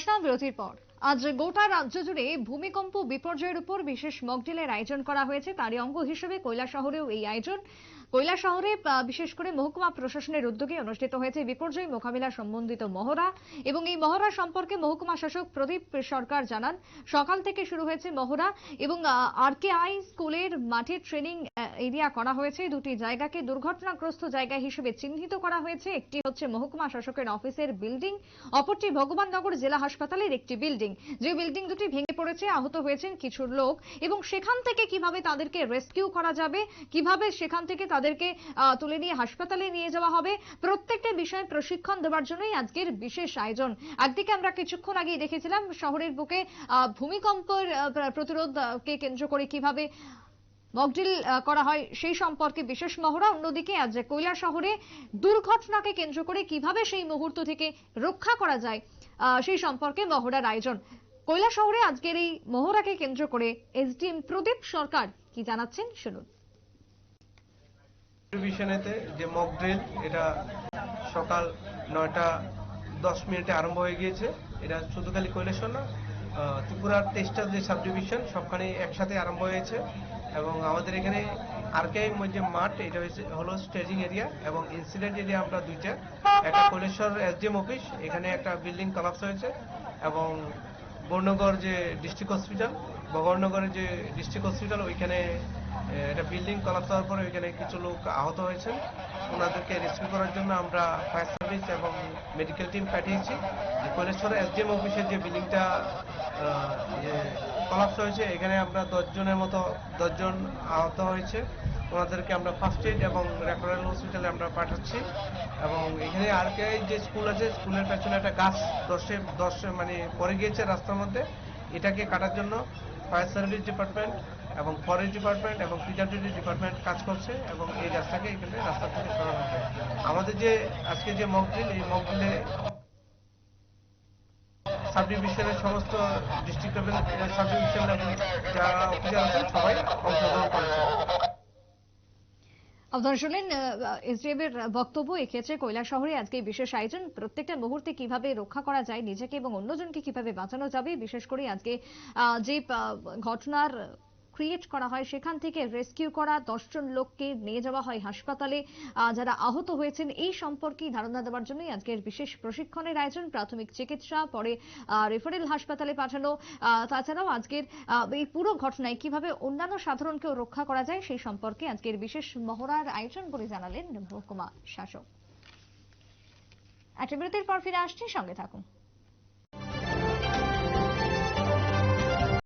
আসলাম বিরতির পর আজ গোটা রাজ্য জুড়ে ভূমিকম্প বিপর্যয়ের উপর বিশেষ মকডিলের আয়োজন করা হয়েছে। তারই অঙ্গ হিসেবে শহরেও এই আয়োজন। শহরে বিশেষ করে মহকুমা প্রশাসনের উদ্যোগে অনুষ্ঠিত হয়েছে বিপর্যয় মোকাবিলা সম্বন্ধিত মহড়া এবং এই মহড়া সম্পর্কে মহকুমা শাসক প্রদীপ সরকার জানান। সকাল থেকে শুরু হয়েছে মহড়া এবং আর কে আই স্কুলের মাঠে ট্রেনিং এরিয়া করা হয়েছে। দুটি জায়গাকে দুর্ঘটনাগ্রস্ত জায়গা হিসেবে চিহ্নিত করা হয়েছে। একটি হচ্ছে মহকুমা শাসকের অফিসের বিল্ডিং, অপরটি ভগবাননগর জেলা হাসপাতালের একটি বিল্ডিং। যে বিল্ডিং দুটি ভেঙে পড়েছে, আহত হয়েছেন কিছু লোক। এবং সেখান থেকে কীভাবে তাদেরকে রেস্কিউ করা যাবে? কীভাবে সেখান থেকে তাদেরকে তুলে নিয়ে হাসপাতালে নিয়ে যাওয়া হবে? প্রত্যেকটা বিষয়ে প্রশিক্ষণ দেওয়ার জন্যই আজকের বিশেষ আয়োজন। একদিকে আমরা কিছুক্ষণ আগেই দেখেছিলাম শহরের বুকে ভূমিকম্পের প্রতিরোধকে কেন্দ্র করে কীভাবে মকডিল করা হয় সেই সম্পর্কে বিশেষ মহড়া। অন্যদিকে আজ কৈলা শহরে দুর্ঘটনাকে কেন্দ্র করে কীভাবে সেই মুহূর্ত থেকে রক্ষা করা যায় সেই সম্পর্কে মহড়ার আয়োজন। কৈলা শহরে আজকের এই মহড়াকে কেন্দ্র করে এসডিএম প্রদীপ সরকার কি জানাচ্ছেন শুনুন। টেলিভিশনেতে যে মক ড্রিল এটা সকাল নয়টা দশ মিনিটে আরম্ভ হয়ে গিয়েছে। এটা শুধু খালি কৈলাসর না ত্রিপুরার তেইশটা যে সাব ডিভিশন সবখানে একসাথে আরম্ভ হয়েছে। এবং আমাদের এখানে আরকেআই যে মাঠ, এটা হচ্ছে হলো স্টেজিং এরিয়া এবং ইনসিডেন্ট এরিয়া আমরা দুইটা। একটা কৈলেশ্বর এসডিএম অফিস এখানে একটা বিল্ডিং কলাপস হয়েছে এবং বর্ণগড় যে ডিস্ট্রিক্ট হসপিটাল বগরনগরের যে ডিস্ট্রিক্ট হসপিটাল ওইখানে একটা বিল্ডিং কলাপস হওয়ার পরে ওইখানে কিছু লোক আহত হয়েছেন। ওনাদেরকে রেস্কিউ করার জন্য আমরা ফায়ার সার্ভিস এবং মেডিকেল টিম পাঠিয়েছি। কৈলেশ্বর এসডিএম অফিসের যে বিল্ডিংটা কলাপস হয়েছে। এখানে আমরা দশজনের মতো, দশজন আহত হয়েছে। ওনাদেরকে আমরা ফার্স্ট এড এবং রেফারেল হসপিটালে আমরা পাঠাচ্ছি। এবং এখানে আর যে স্কুল আছে স্কুলের পেছনে একটা গাছ দশে দশ মানে পরে গিয়েছে রাস্তার মধ্যে। এটাকে কাটার জন্য ফায়ার সার্ভিস ডিপার্টমেন্ট এবং ফরেস্ট ডিপার্টমেন্ট এবং পিডাব্লিউডি ডিপার্টমেন্ট কাজ করছে এবং এই গাছটাকে এখানে রাস্তা থেকে সরানো হবে আমাদের যে, আজকে যে মকডিল এই মকডিলে সাব ডিভিশনের সমস্ত district level sub division level যারা অফিসার আছেন সবাই অংশগ্রহণ করেছেন আপনারা শুনলেন এসডিএম এর বক্তব্য এক্ষেত্রে কৈলা শহরে আজকে বিশেষ আয়োজন। প্রত্যেকটা মুহূর্তে কীভাবে রক্ষা করা যায়, নিজেকে এবং অন্যজনকে কীভাবে বাঁচানো যাবে, বিশেষ করে আজকে যে ঘটনার ক্রিয়েট করা হয়, সেখান থেকে রেস্কিউ করা, দশজন লোককে নিয়ে যাওয়া হয় হাসপাতালে। যারা আহত হয়েছেন, এই সম্পর্কে ধারণা দেওয়ার জন্যই আজকের বিশেষ প্রশিক্ষণের আয়োজন, প্রাথমিক চিকিৎসা, পরে রেফারেল হাসপাতালে পাঠানো। তাছাড়াও আজকের এই পুরো ঘটনায় কীভাবে অন্যান্য সাধারণকেও রক্ষা করা যায়, সেই সম্পর্কে আজকের বিশেষ মহড়ার আয়োজন বলে জানালেন মহকুমা শাসক। একটা বিরতির পর ফিরে আসছি, সঙ্গে থাকুন।